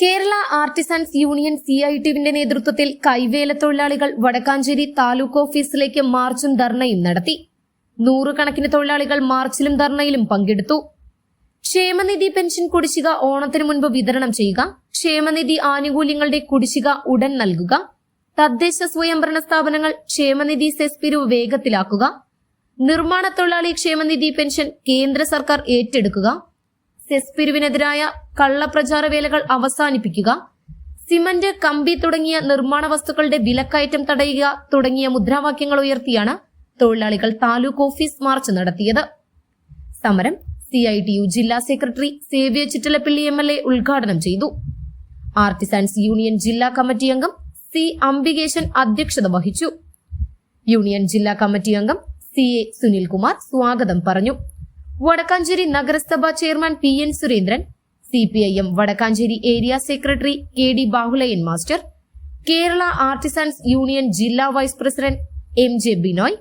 Kerala artisans union C I ടിവിന്റെ നേതൃത്വത്തിൽ കൈവേല തൊഴിലാളികൾ വടക്കാഞ്ചേരി താലൂക്ക് ഓഫീസിലേക്ക് മാർച്ചും ധർണയും നടത്തി. നൂറുകണക്കിന് തൊഴിലാളികൾ മാർച്ചിലും ധർണയിലും പങ്കെടുത്തു. ക്ഷേമനിധി പെൻഷൻ കുടിശ്ശിക ഓണത്തിന് മുൻപ് വിതരണം ചെയ്യുക. ക്ഷേമനിധി ആനുകൂല്യങ്ങളുടെ കുടിശ്ശിക ഉടൻ നൽകുക. തദ്ദേശ സ്വയംഭരണ സ്ഥാപനങ്ങൾ ക്ഷേമനിധി സെസ് പിരിവ് വേഗത്തിലാക്കുക. നിർമ്മാണ തൊഴിലാളി ക്ഷേമനിധി പെൻഷൻ കേന്ദ്ര സർക്കാർ ഏറ്റെടുക്കുക. സെസ് പിരിവിനെതിരായ കള്ളപ്രചാര വേലകൾ അവസാനിപ്പിക്കുക സിമന്റ് കമ്പി തുടങ്ങിയ നിർമ്മാണ വസ്തുക്കളുടെ വിലക്കയറ്റം തടയുക തുടങ്ങിയ മുദ്രാവാക്യങ്ങൾ ഉയർത്തിയാണ് തൊഴിലാളികൾ താലൂക്ക് ഓഫീസ് മാർച്ച് നടത്തിയത്. സമരം സി ഐ ടി യു ജില്ലാ സെക്രട്ടറി സേവ്യ ചിറ്റലപ്പിള്ളി എം എൽ എ ഉദ്ഘാടനം ചെയ്തു. ആർട്ടിസാൻസ് യൂണിയൻ ജില്ലാ കമ്മിറ്റി അംഗം സി അംബികേശൻ അധ്യക്ഷത വഹിച്ചു. യൂണിയൻ ജില്ലാ കമ്മിറ്റി അംഗം സി എ സുനിൽകുമാർ സ്വാഗതം പറഞ്ഞു. വടക്കാഞ്ചേരി നഗരസഭാ chairman P N Surendran C P I M Vadakkanchery area secretary K D Bahuleyan master Kerala artisans union ജില്ലാ vice president M J Binoy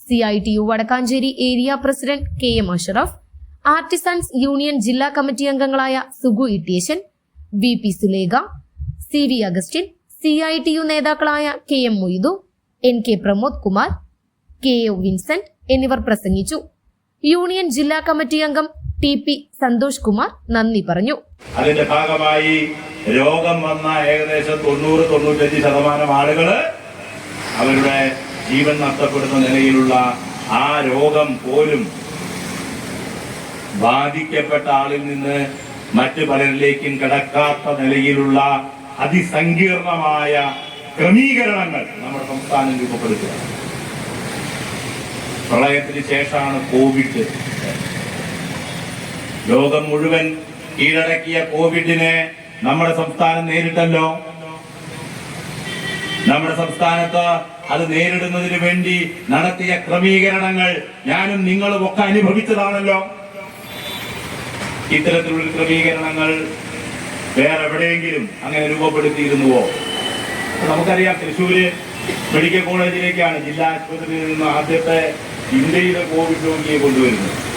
C I T U Vadakkanchery area president K M Ashraf artisans union ജില്ലാ committee അംഗങ്ങളായ Sugu Ittiyesan V P Sulekha C V Augustine C I T U നേതാക്കളായ K M Moidu N K Pramod Kumar K O Vincent എന്നിവർ പ്രസംഗിച്ചു. Union ജില്ലാ committee അംഗം T P Santhosh Kumar നന്ദി പറഞ്ഞു. അതിന്റെ ഭാഗമായി രോഗം വന്ന ഏകദേശം തൊണ്ണൂറ് തൊണ്ണൂറ്റഞ്ച് ശതമാനം ആളുകൾ അവരുടെ ജീവൻ നഷ്ടപ്പെടുന്ന നിലയിലുള്ള ആ രോഗം പോലും ബാധിക്കപ്പെട്ട ആളിൽ നിന്ന് മറ്റു പലരിലേക്കും കിടക്കാത്ത നിലയിലുള്ള അതിസങ്കീർണമായ ക്രമീകരണങ്ങൾ നമ്മുടെ സംസ്ഥാനം രൂപപ്പെടുത്തുക പ്രളയത്തിന് ശേഷമാണ് കോവിഡ്. ലോകം മുഴുവൻ കീഴടക്കിയ കോവിഡിനെ നമ്മുടെ സംസ്ഥാനം നേരിട്ടല്ലോ. നമ്മുടെ സംസ്ഥാനത്ത് അത് നേരിടുന്നതിന് വേണ്ടി നടത്തിയ ക്രമീകരണങ്ങൾ ഞാനും നിങ്ങളും ഒക്കെ അനുഭവിച്ചതാണല്ലോ. ഇത്തരത്തിലുള്ള ക്രമീകരണങ്ങൾ വേറെ എവിടെയെങ്കിലും അങ്ങനെ രൂപപ്പെടുത്തിയിരുന്നുവോ? നമുക്കറിയാം തൃശ്ശൂര് മെഡിക്കൽ കോളേജിലേക്കാണ് ജില്ലാ ആശുപത്രിയിൽ നിന്ന് ആദ്യത്തെ ഇന്ത്യയിലെ കോവിഡ് രോഗിയെ കൊണ്ടുവരുന്നത്.